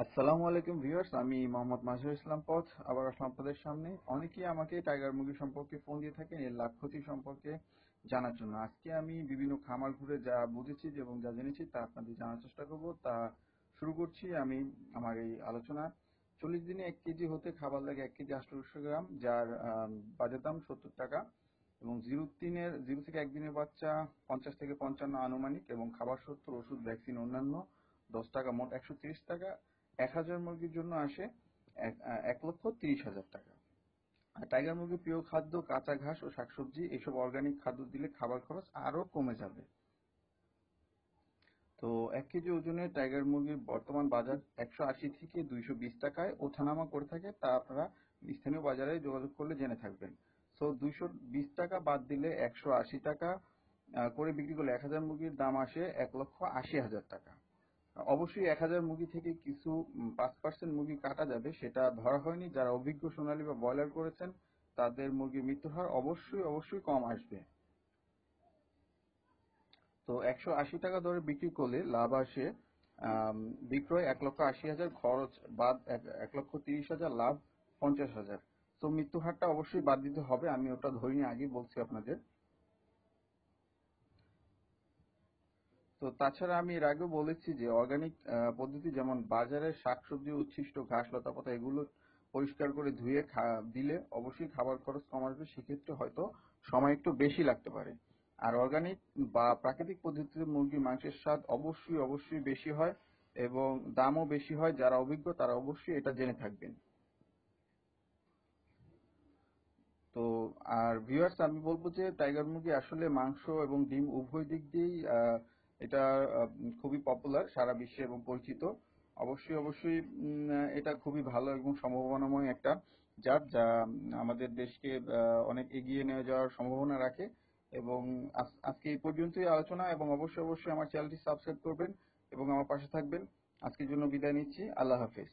আসসালামু আলাইকুম ভিউয়ার্স, আমি মোহাম্মদ মাজহার ইসলাম পথ, আবার আসলাম আপনাদের সামনে। অনেকেই আমাকে টাইগার মুরগি সম্পর্কে ফোন দিয়ে থাকেন, এর লাভ ক্ষতি সম্পর্কে জানার জন্য। আজকে আমি বিভিন্ন খামার ঘুরে যা বুঝেছি এবং যা জেনেছি তা আপনাদের জানার চেষ্টা করব। তা শুরু করছি আমি আমার এই আলোচনা। চল্লিশ দিনে এক কেজি হতে খাবার লাগে এক কেজি আঠারোশো গ্রাম, যার বাজার দাম সত্তর টাকা এবং জিরো তিনের, জিরো থেকে একদিনের বাচ্চা পঞ্চাশ থেকে পঞ্চান্ন আনুমানিক এবং খাবার সত্তর ওষুধ, ভ্যাকসিন অন্যান্য দশ টাকা, মোট একশো টাকা। এক হাজার মুরগির জন্য আসে এক লক্ষ তিরিশ হাজার টাকা। আর টাইগার মুরগির প্রিয় খাদ্য কাঁচা ঘাস ও শাকসবজি, এসব অর্গানিক খাদ্য দিলে খাবার খরচ আরও কমে যাবে। তো এক কেজি ওজনের টাইগার মুরগির বর্তমান বাজার একশো আশি থেকে দুইশো বিশ টাকায়। ওঠানামা করে থাকে, তা আপনারা স্থানীয় বাজারে যোগাযোগ করলে জেনে থাকবেন। তো দুইশো বিশ টাকা বাদ দিলে একশো আশি টাকা করে বিক্রি করলে এক হাজার মুরগির দাম আসে এক লক্ষ আশি হাজার টাকা। অবশ্যই এক হাজার মুরগি থেকে কিছু পাঁচ পার্সেন্ট মুরগি কাটা যাবে, সেটা ধরা হয়নি। যারা অভিজ্ঞ সোনালী বা ব্রয়লার করেছেন, তাদের মুরগির মৃত্যুর হার অবশ্যই অবশ্যই কম আসবে। তো একশো আশি টাকা দরে বিক্রি করলে লাভ আসে বিক্রয় এক লক্ষ আশি হাজার, খরচ বাদ এক লক্ষ তিরিশ হাজার, লাভ পঞ্চাশ হাজার। তো মৃত্যু হারটা অবশ্যই বাদ দিতে হবে, আমি ওটা ধরিনি আগে, বলছি আপনাদের। তো তাছাড়া আমি এর আগেও বলেছি যে অর্গানিক পদ্ধতি যেমন বাজারের শাকসবজি, উচ্ছিষ্ট ঘাস লতা পাতা এগুলো পরিষ্কার করে ধুয়ে দিলে অবশ্যই খাবার খরচ কম আসবে। সেক্ষেত্রে হয়তো সময় একটু বেশি লাগতে পারে। আর অর্গানিক বা প্রাকৃতিক পদ্ধতিতে মুরগির মাংসের স্বাদ অবশ্যই অবশ্যই বেশি হয় এবং দামও বেশি হয়। যারা অভিজ্ঞ, তারা অবশ্যই এটা জেনে থাকবেন। তো আর ভিউয়ার্স আমি বলব যে টাইগার মুরগি আসলে মাংস এবং ডিম উভয় দিক দিয়েই এটা খুবই পপুলার সারা বিশ্বে এবং পরিচিত। অবশ্যই অবশ্যই এটা খুবই ভালো এবং সম্ভাবনাময় একটা জাত যা আমাদের দেশকে অনেক এগিয়ে নিয়ে যাওয়ার সম্ভাবনা রাখে এবং আজকে এই পর্যন্তই আলোচনা এবং অবশ্যই অবশ্যই আমার চ্যানেলটি সাবস্ক্রাইব করবেন এবং আমার পাশে থাকবেন। আজকের জন্য বিদায় নিচ্ছি। আল্লাহ হাফেজ।